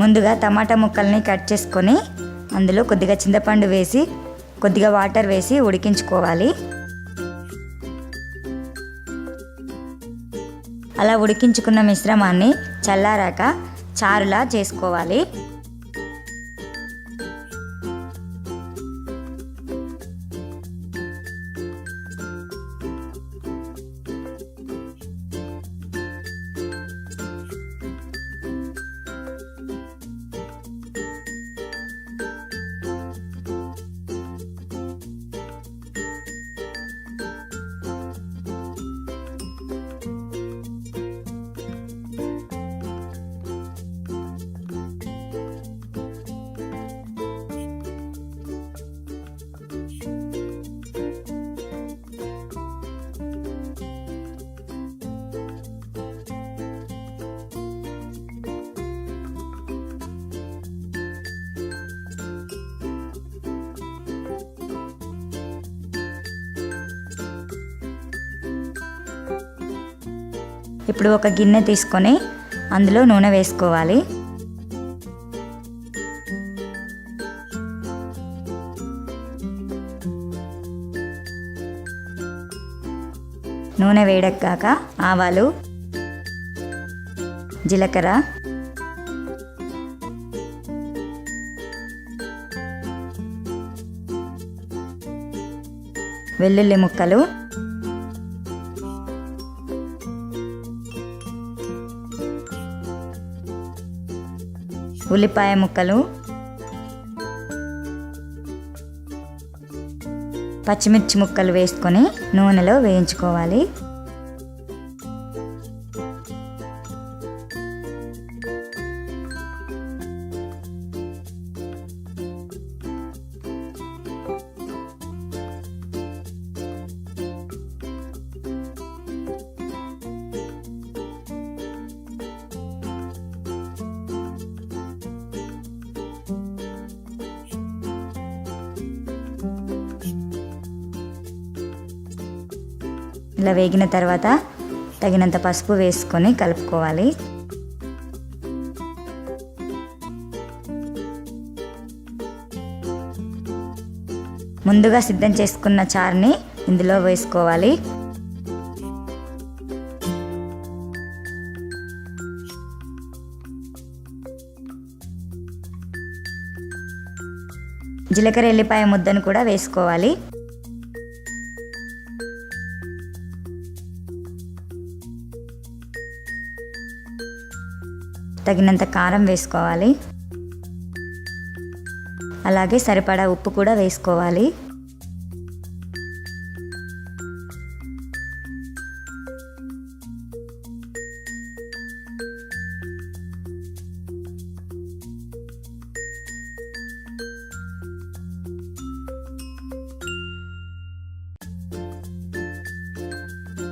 ముందుగా టమాటా ముక్కల్ని కట్ చేసుకొని అందులో కొద్దిగా చింతపండు వేసి కొద్దిగా వాటర్ వేసి ఉడికించుకోవాలి. అలా ఉడికించుకున్న మిశ్రమాన్ని చల్లారాక చారులా చేసుకోవాలి. ఇప్పుడు ఒక గిన్నె తీసుకొని అందులో నూనె వేసుకోవాలి. నూనె వేడెక్కాక ఆవాలు జీలకర్ర వెల్లుల్లి ముక్కలు ఉల్లిపాయ ముక్కలు పచ్చిమిర్చి ముక్కలు వేసుకొని నూనెలో వేయించుకోవాలి. ఇలా వేగిన తర్వాత తగినంత పసుపు వేసుకొని కలుపుకోవాలి. ముందుగా సిద్ధం చేసుకున్న చారుని ఇందులో వేసుకోవాలి. జీలకర్ర ఎల్లిపాయ ముద్దను కూడా వేసుకోవాలి. తగినంత కారం వేసుకోవాలి. అలాగే సరిపడా ఉప్పు కూడా వేసుకోవాలి.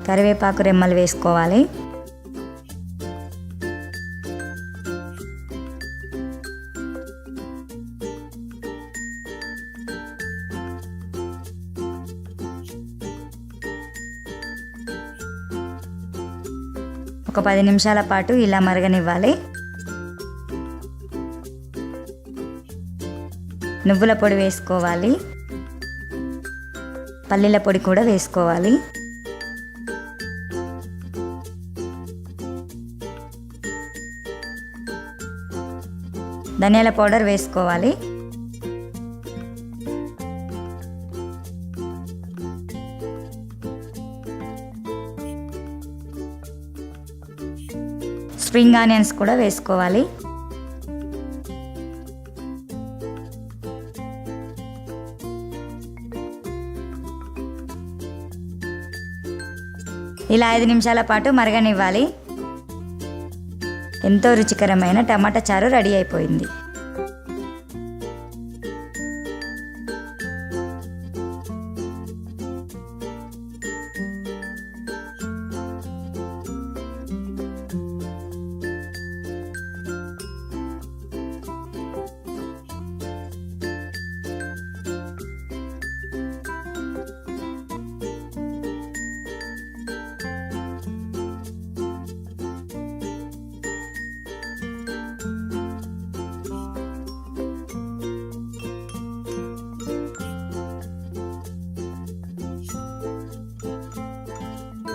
కరివేపాకు రెమ్మలు వేసుకోవాలి. ఒక పది నిమిషాల పాటు ఇలా మరగనివ్వాలి. నువ్వుల పొడి వేసుకోవాలి. పల్లీల పొడి కూడా వేసుకోవాలి. ధనియాల పౌడర్ వేసుకోవాలి. స్ప్రింగ్ ఆనియన్స్ కూడా వేసుకోవాలి. ఇలా ఐదు నిమిషాల పాటు మరగనివ్వాలి. ఎంతో రుచికరమైన టమాటా చారు రెడీ అయిపోయింది.